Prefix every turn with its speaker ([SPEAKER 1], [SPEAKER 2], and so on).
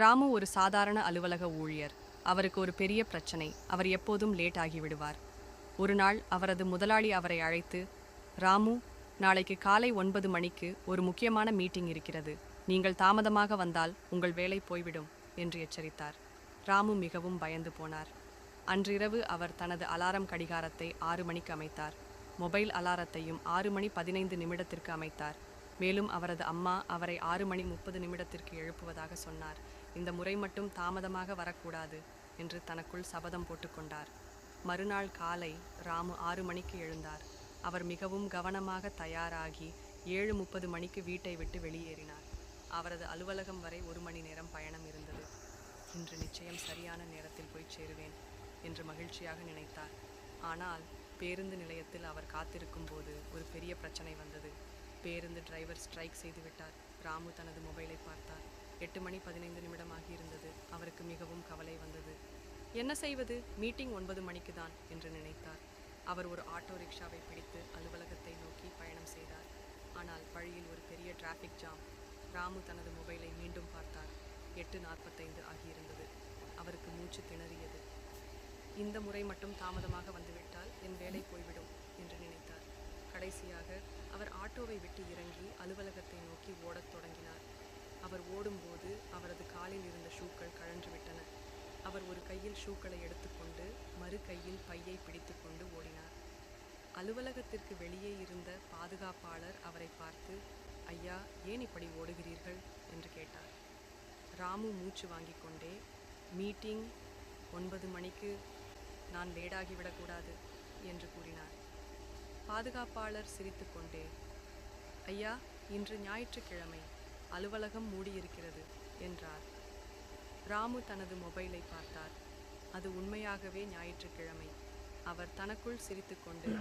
[SPEAKER 1] ராமு ஒரு சாதாரண அலுவலக ஊழியர். அவருக்கு ஒரு பெரிய பிரச்சனை. அவர் எப்போதும் லேட் ஆகிவிடுவார் ஒரு நாள் அவரது முதலாளி அவரை அழைத்து ராமு நாளைக்கு காலை ஒன்பது மணிக்கு ஒரு முக்கியமான மீட்டிங் இருக்கிறது. நீங்கள் தாமதமாக வந்தால் உங்கள் வேலை போய்விடும் என்று எச்சரித்தார். ராமு மிகவும் பயந்து போனார். அன்றிரவு அவர் தனது அலாரம் கடிகாரத்தை ஆறு மணிக்கு அமைத்தார். மொபைல் அலாரத்தையும் ஆறு மணி பதினைந்து நிமிடத்திற்கு அமைத்தார். மேலும் அவரது அம்மா அவரை ஆறு மணி முப்பது நிமிடத்திற்கு எழுப்புவதாக சொன்னார். இந்த முறை மட்டும் தாமதமாக வரக்கூடாது என்று தனக்குள் சபதம் போட்டுக்கொண்டார் மறுநாள் காலை ராமு ஆறு மணிக்கு எழுந்தார். அவர் மிகவும் கவனமாக தயாராகி ஏழு முப்பது மணிக்கு வீட்டை விட்டு வெளியேறினார். அவரது அலுவலகம் வரை ஒரு மணி நேரம் பயணம் இருந்தது. இன்று நிச்சயம் சரியான நேரத்தில் போய் சேருவேன் என்று மகிழ்ச்சியாக நினைத்தார். ஆனால் பேருந்து நிலையத்தில் அவர் காத்திருக்கும் போது ஒரு பெரிய பிரச்சனை வந்தது. பேருந்து டிரைவர் ஸ்ட்ரைக் செய்துவிட்டார் ராமு தனது மொபைலை பார்த்தார். எட்டு மணி பதினைந்து நிமிடமாகி இருந்தது அவருக்கு மிகவும் கவலை வந்தது. என்ன செய்வது? மீட்டிங் ஒன்பது மணிக்கு தான் என்று நினைத்தார். அவர் ஒரு ஆட்டோ ரிக்ஷாவை பிடித்து அலுவலகத்தை நோக்கி பயணம் செய்தார். ஆனால் வழியில் ஒரு பெரிய டிராஃபிக் ஜாம். ராமு தனது மொபைலை மீண்டும் பார்த்தார். எட்டு நாற்பத்தைந்து ஆகியிருந்தது. அவருக்கு மூச்சு திணறியது. இந்த முறை மட்டும் தாமதமாக வந்துவிட்டால் என் வேலை போய்விடும் என்று நினைத்தார். கடைசியாக அவர் ஆட்டோவை விட்டு இறங்கி அலுவலகத்தை நோக்கி ஓடத் தொடங்கினார். அவர் ஓடும்போது அவரது காலில் இருந்த ஷூக்கள் கழன்று விட்டன. அவர் ஒரு கையில் ஷூக்களை எடுத்துக்கொண்டு மறு கையில் பையை பிடித்துக்கொண்டு ஓடினார். அலுவலகத்திற்கு வெளியே இருந்த பாதுகாப்பாளர் அவரை பார்த்து ஐயா ஏன் இப்படி ஓடுகிறீர்கள்? என்று கேட்டார். ராமு மூச்சு வாங்கி கொண்டே மீட்டிங் ஒன்பது மணிக்கு. நான் லேடாகிவிடக்கூடாது என்று கூறினார். பாதுகாப்பாளர் சிரித்துக்கொண்டே ஐயா இன்று ஞாயிற்றுக்கிழமை அலுவலகம் மூடியிருக்கிறது என்றார். ராமு தனது மொபைலை பார்த்தார். அது உண்மையாகவே ஞாயிற்றுக்கிழமை அவர் தனக்குள் சிரித்துக்கொண்டு